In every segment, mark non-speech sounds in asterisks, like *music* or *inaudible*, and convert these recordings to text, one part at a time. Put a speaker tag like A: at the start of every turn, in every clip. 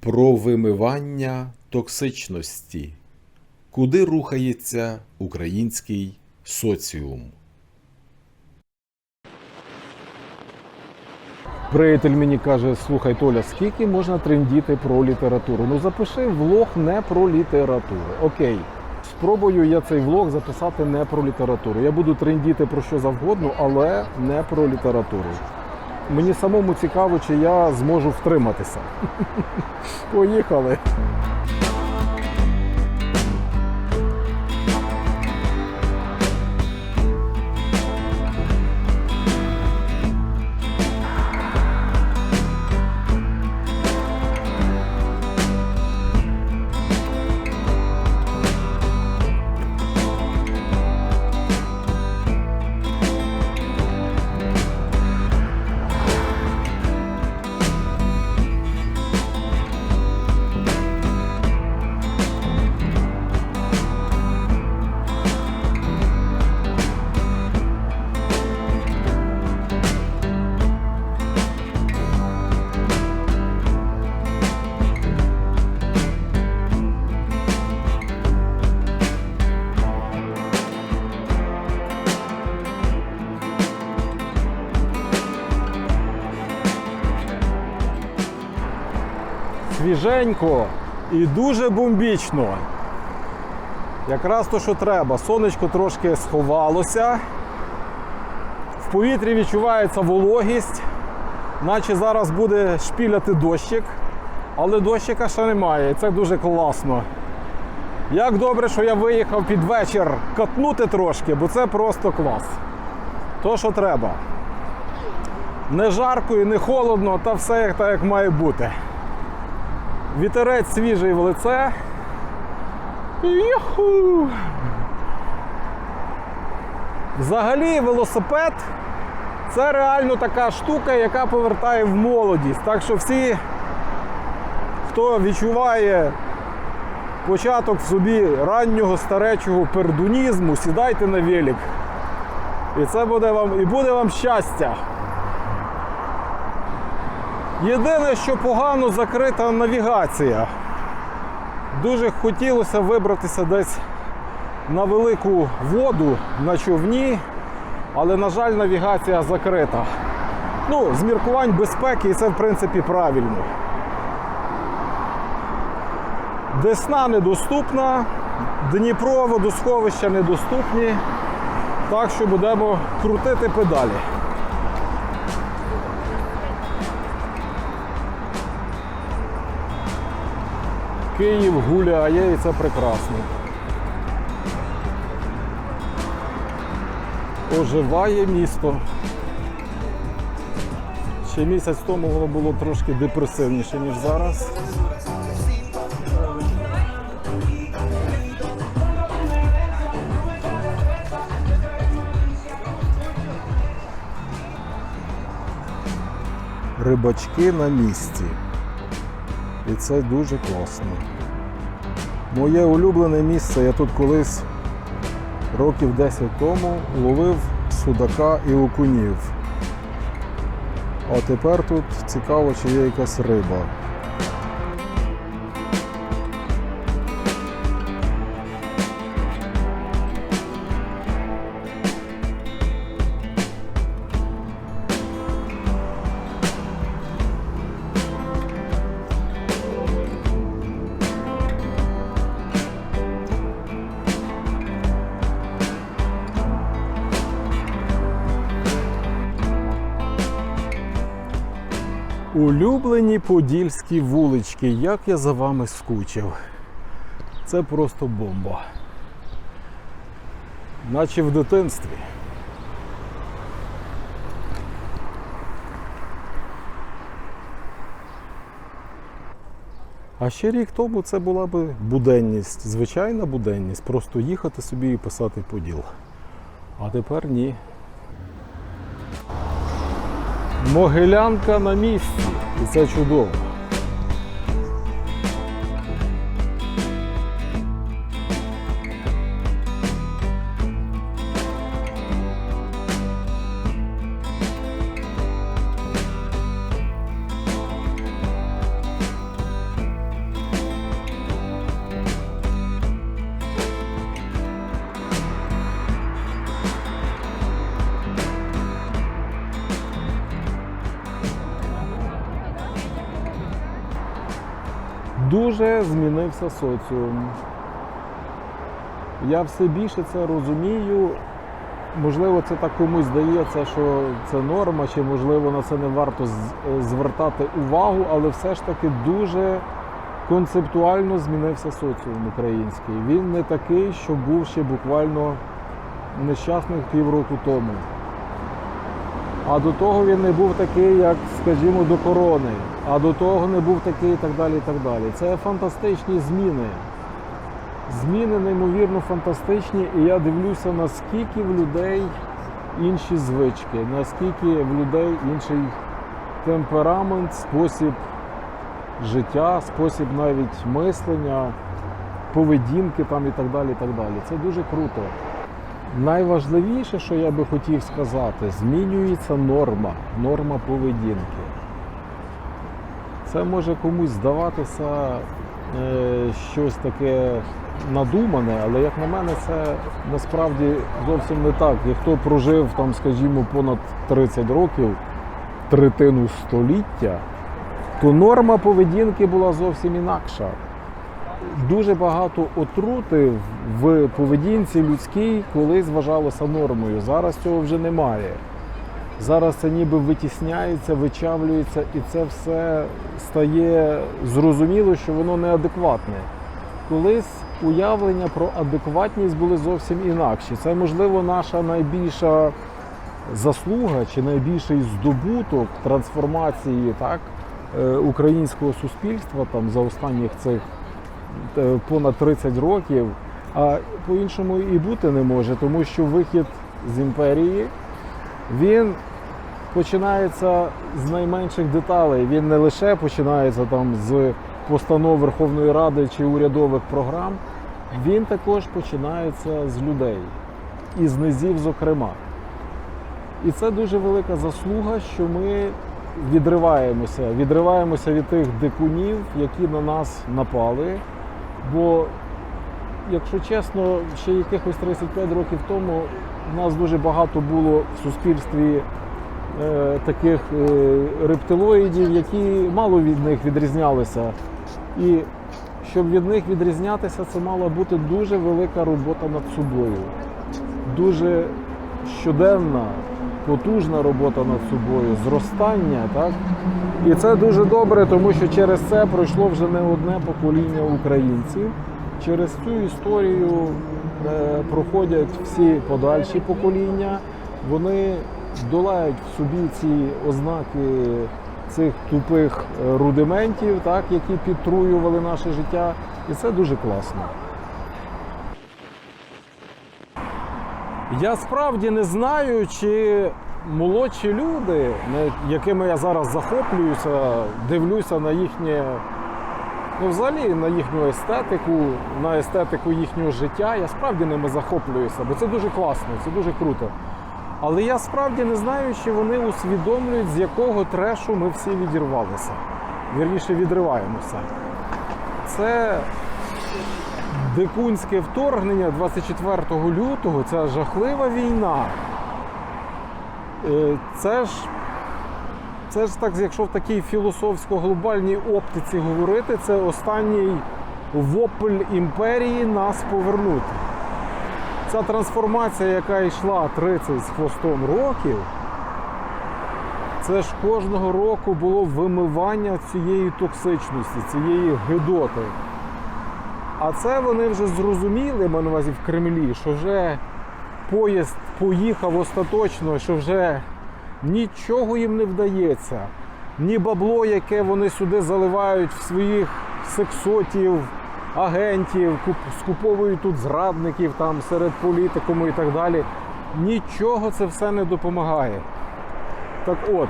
A: Про вимивання токсичності. Куди рухається український соціум?
B: Приятель мені каже: слухай, Толя, скільки можна трендіти про літературу? Ну запиши влог не про літературу. Окей. Спробую я цей влог записати не про літературу. Я буду трендіти про що завгодно, але не про літературу. Мені самому цікаво, чи я зможу втриматися. *laughs* Поїхали. Свіженько і дуже бомбічно. Якраз то, що треба. Сонечко трошки сховалося. В повітрі відчувається вологість, наче зараз буде шпіляти дощик, але дощика ще немає. І це дуже класно. Як добре, що я виїхав під вечір катнути трошки, бо це просто клас. То, що треба. Не жарко і не холодно, та все так, як має бути. Вітерець свіжий в лице. Юху! Взагалі велосипед це реально така штука, яка повертає в молодість. Так що всі, хто відчуває початок в собі раннього старечого пердунізму, сідайте на велик. І це буде вам, і буде вам щастя. Єдине, що погано закрита навігація. Дуже хотілося вибратися десь на велику воду на човні, але, на жаль, навігація закрита. Ну, з міркувань безпеки, і це в принципі правильно. Десна недоступна, Дніпро, водосховища недоступні, так що будемо крутити педалі. Київ гуляє і це прекрасно. Оживає місто. Ще місяць тому воно було трошки депресивніше, ніж зараз. Рибачки на місці. І це дуже класно. Моє улюблене місце, я тут колись років 10 тому ловив судака і окунів. А тепер тут цікаво, чи є якась риба. Улюблені подільські вулички, як я за вами скучив. Це просто бомба. Наче в дитинстві. А ще рік тому це була би буденність, звичайна буденність, просто їхати собі і писати поділ. А тепер ні. Могилянка на місці. І це чудово. Дуже змінився соціум. Я все більше це розумію. Можливо, це так комусь здається, що це норма, чи можливо на це не варто е, звертати увагу, але все ж таки дуже концептуально змінився соціум український. Він не такий, що був ще буквально нещасних півроку тому. А до того він не був такий, як, скажімо, до корони. А до того не був такий і так далі. і так далі. Це фантастичні зміни. Зміни неймовірно фантастичні, і я дивлюся, наскільки в людей інші звички, наскільки в людей інший темперамент, спосіб життя, спосіб навіть мислення, поведінки там і так далі. і так далі. Це дуже круто. Найважливіше, що я би хотів сказати, змінюється норма, норма поведінки. Це може комусь здаватися е, щось таке надумане, але як на мене, це насправді зовсім не так. І хто прожив там, скажімо, понад 30 років, третину століття, то норма поведінки була зовсім інакша. Дуже багато отрути в поведінці людській колись вважалося нормою. Зараз цього вже немає. Зараз це ніби витісняється, вичавлюється, і це все стає зрозуміло, що воно неадекватне. Колись уявлення про адекватність були зовсім інакші. Це, можливо, наша найбільша заслуга чи найбільший здобуток трансформації так, е, українського суспільства там, за останніх цих понад 30 років. А по-іншому і бути не може, тому що вихід з імперії він починається з найменших деталей. Він не лише починається там з постанов Верховної Ради чи урядових програм, він також починається з людей і з низів, зокрема. І це дуже велика заслуга, що ми відриваємося, відриваємося від тих дикунів, які на нас напали. Бо, якщо чесно, ще якихось 35 років тому в нас дуже багато було в суспільстві е, таких е, рептилоїдів, які мало від них відрізнялися. І щоб від них відрізнятися, це мала бути дуже велика робота над собою. Дуже щоденна, потужна робота над собою, зростання. Так? І це дуже добре, тому що через це пройшло вже не одне покоління українців. Через цю історію е, проходять всі подальші покоління. Вони долають в собі ці ознаки цих тупих е, рудиментів, так, які підтруювали наше життя. І це дуже класно. Я справді не знаю, чи молодші люди, якими я зараз захоплююся, дивлюся на їхнє, ну взагалі на їхню естетику, на естетику їхнього життя. Я справді ними захоплююся, бо це дуже класно, це дуже круто. Але я справді не знаю, чи вони усвідомлюють, з якого трешу ми всі відірвалися. Вірніше відриваємося. Це дикунське вторгнення 24 лютого, ця жахлива війна. Е, Це ж, це ж так, якщо в такій філософсько-глобальній оптиці говорити, це останній вопль імперії нас повернути. Ця трансформація, яка йшла 30 з хвостом років, це ж кожного року було вимивання цієї токсичності, цієї гидоти. А це вони вже зрозуміли, маю на увазі в Кремлі, що вже поїзд поїхав остаточно, що вже нічого їм не вдається. Ні бабло, яке вони сюди заливають в своїх сексотів, агентів, скуповують тут зрадників там серед політикуму і так далі. Нічого це все не допомагає. Так от,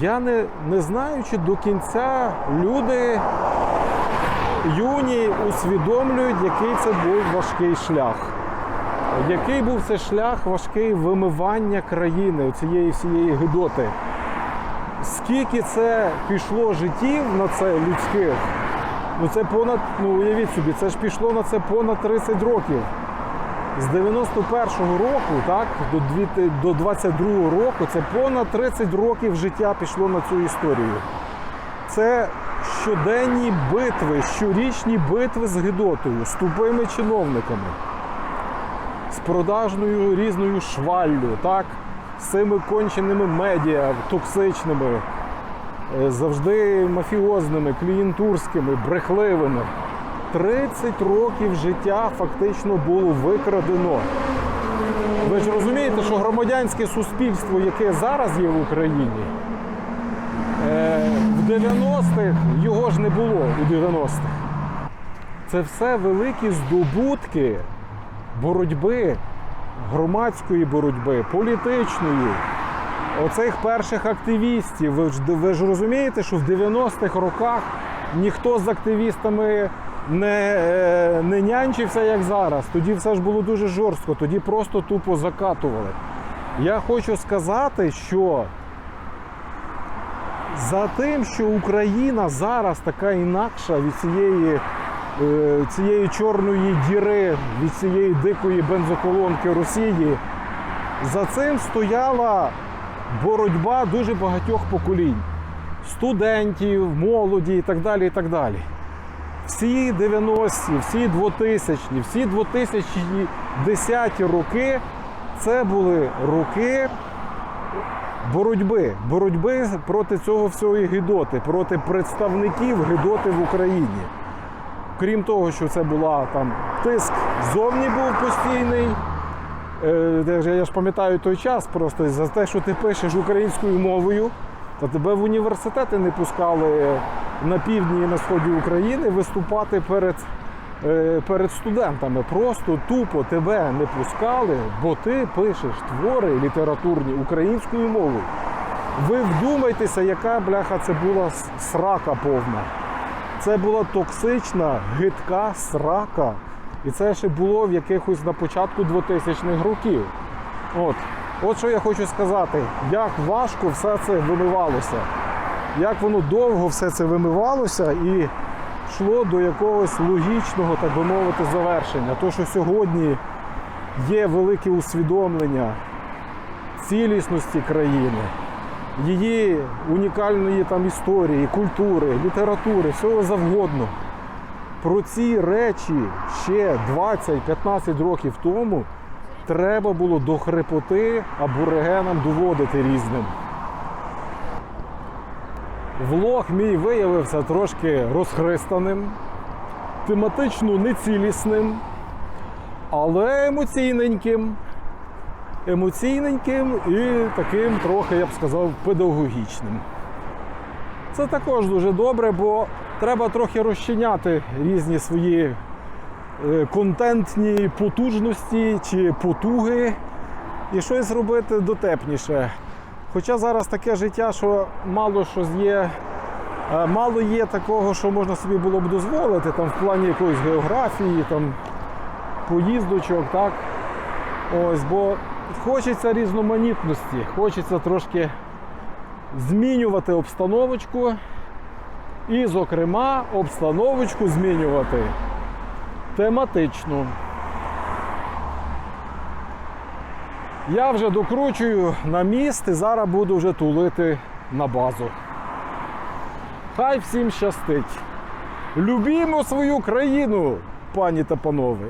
B: я не, не знаю, чи до кінця люди юні усвідомлюють, який це був важкий шлях. Який був це шлях важкий вимивання країни, цієї всієї гидоти. Скільки це пішло життів на це людських? Ну це понад, ну уявіть собі, це ж пішло на це понад 30 років. З 91-го року, так, до, дві ти- до 22-го року, це понад 30 років життя пішло на цю історію. Це щоденні битви, щорічні битви з Гедотою, з тупими чиновниками, з продажною різною шваллю, так, з цими конченими медіа, токсичними, е, завжди мафіозними, клієнтурськими, брехливими. 30 років життя фактично було викрадено. Ви ж розумієте, що громадянське суспільство, яке зараз є в Україні, е, в 90-х його ж не було у 90-х. Це все великі здобутки боротьби, громадської боротьби, політичної, оцих перших активістів. Ви ж, ви ж розумієте, що в 90-х роках ніхто з активістами не, е, не нянчився, як зараз. Тоді все ж було дуже жорстко, тоді просто тупо закатували. Я хочу сказати, що за тим, що Україна зараз така інакша від цієї, е, цієї чорної діри, від цієї дикої бензоколонки Росії, за цим стояла боротьба дуже багатьох поколінь студентів, молоді і так далі. І так далі. Всі 90-ті, всі 2000-ті, всі 2010-ті роки це були роки боротьби, боротьби проти цього всього гидоти, проти представників гидоти в Україні. Крім того, що це була там тиск ззовні був постійний. Е, Я ж пам'ятаю той час просто за те, що ти пишеш українською мовою, то тебе в університети не пускали на півдні і на сході України виступати перед, е, перед студентами. Просто тупо тебе не пускали, бо ти пишеш твори літературні українською мовою. Ви вдумайтеся, яка бляха це була срака повна. Це була токсична, гидка срака. І це ще було в якихось на початку 2000-х років. От. От що я хочу сказати, як важко все це вимивалося, як воно довго все це вимивалося і йшло до якогось логічного, так би мовити, завершення. То, що сьогодні є велике усвідомлення цілісності країни, її унікальної там історії, культури, літератури, всього завгодно. Про ці речі ще 20-15 років тому треба було до хрипоти аборигенам доводити різним. Влог мій виявився трошки розхристаним, тематично нецілісним, але емоційненьким. Емоційненьким і таким трохи, я б сказав, педагогічним. Це також дуже добре, бо треба трохи розчиняти різні свої е, контентні потужності чи потуги і щось робити дотепніше. Хоча зараз таке життя, що мало щось є, е, мало є такого, що можна собі було б дозволити, там в плані якоїсь географії, там поїздочок, так. Ось, бо хочеться різноманітності, хочеться трошки змінювати обстановочку і, зокрема, обстановочку змінювати тематично. Я вже докручую на міст і зараз буду вже тулити на базу. Хай всім щастить. Любімо свою країну, пані та панове.